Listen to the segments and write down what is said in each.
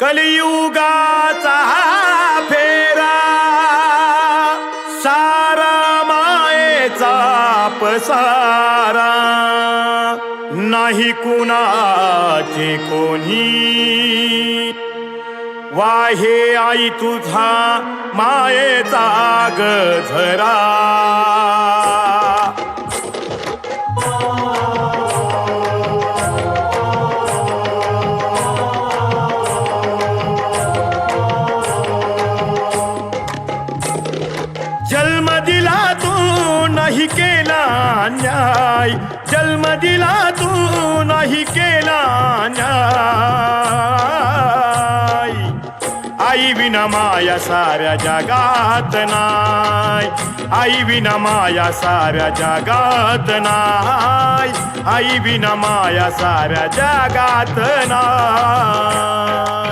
कलियुगाचा फेरा सारा मायेचा पसारा. नाही कुणाचे कोणी. वाहे आई तुझा मायेचा गझरा जन्म दिला तू नाही केला न्याय. आई विना माया साऱ्या जगात नाय आई विना माया साऱ्या जगात नाय आई विना माया साऱ्या जगात नाय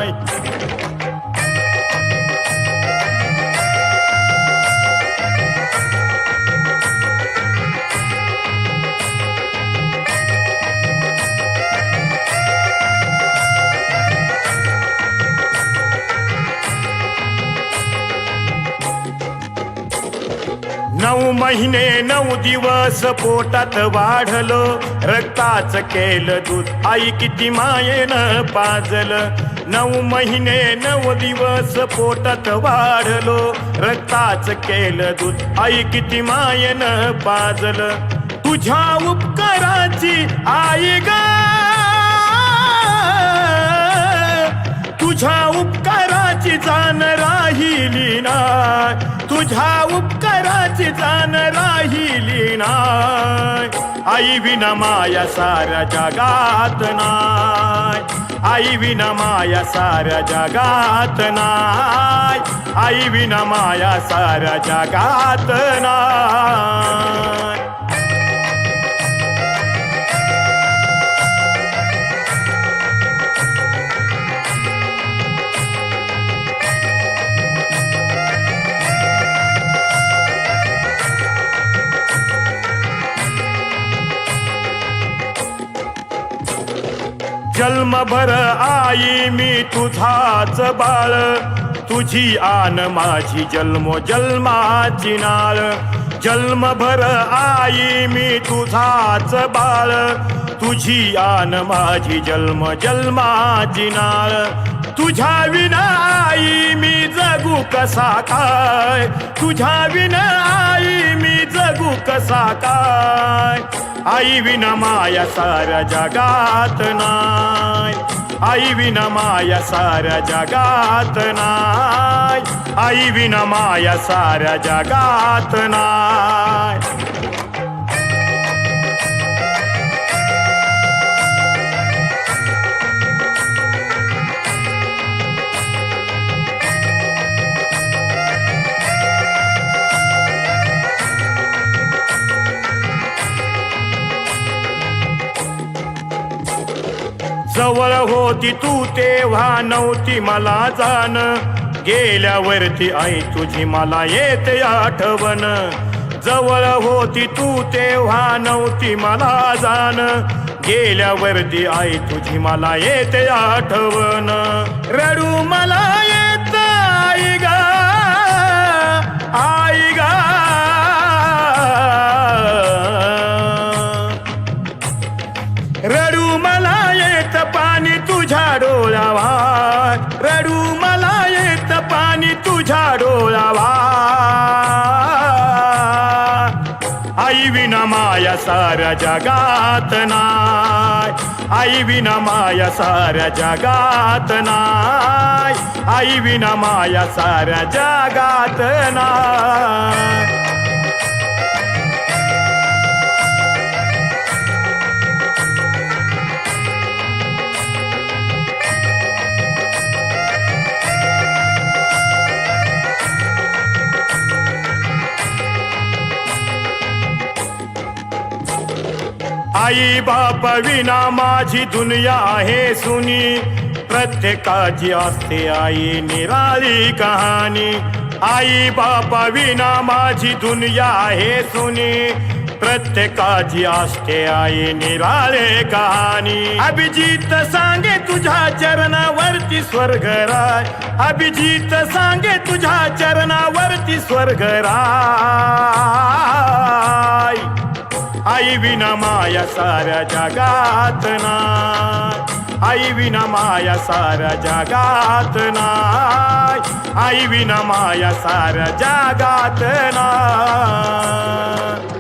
नऊ महिने नऊ दिवस पोटात वाढलं. रक्ताच केलं दूध. आई किती मायेनं पाजलं. नऊ महिने नऊ दिवस पोटात वाढलो. रक्ताच केलं दूध. आई किती मायेनं पाजलं. तुझ्या उपकाराची आई ग. तुझ्या उपकाराची जाण राहिली ना तुझ्या उपकाराची जाण राहिली नाय आई विना माया साऱ्या जगात नाय आई विना माया साऱ्या जगात नाय आई विना माया साऱ्या जगात नाय जन्मभर आई मी तुझाच बाळ. तुझी आन माझी जन्मो जन्माची नाळ. जन्मभर आई मी तुझाच बाळ. तुझी आन माझी जन्म जन्माची नाळ. तुझ्या विना आई मी जगू कसा काय? तुझ्या विना आई मी जगू कसा काय? आई विना माया साऱ्या जगात नाय आई विना माया साऱ्या जगात नाय आई विना माया साऱ्या जगात नाय जवळ होती तू तेव्हा नव्हती मला जाण. गेल्यावरती आई तुझी मला येते आठवण. जवळ होती तू तेव्हा नव्हती मला जाण. गेल्यावरती आई तुझी मला येते आठवण. रडू मला रडू मला येत पाणी तुझ्या डोळावार रडू मला येत पाणी तुझ्या डोळ्यावा आई विना माया साऱ्या जगात नाय आई विना माया साऱ्या जगात नाय आई विना माया साऱ्या जगात नाय आई बाप विना माझी दुनिया आहे सुनी. प्रत्येकाची असते आई निराळी कहाणी. आई बाप विना माझी दुनिया आहे सुनी. प्रत्येकाची असते आई निराळे कहाणी. अभिजित सांगे तुझ्या चरणावरती स्वर्ग राय अभिजित सांगे तुझ्या चरणावरती स्वर्ग राय विना माया साऱ्या जगात नाय. आई विना माया साऱ्या जगात नाय. आई विना माया साऱ्या जगात नाय.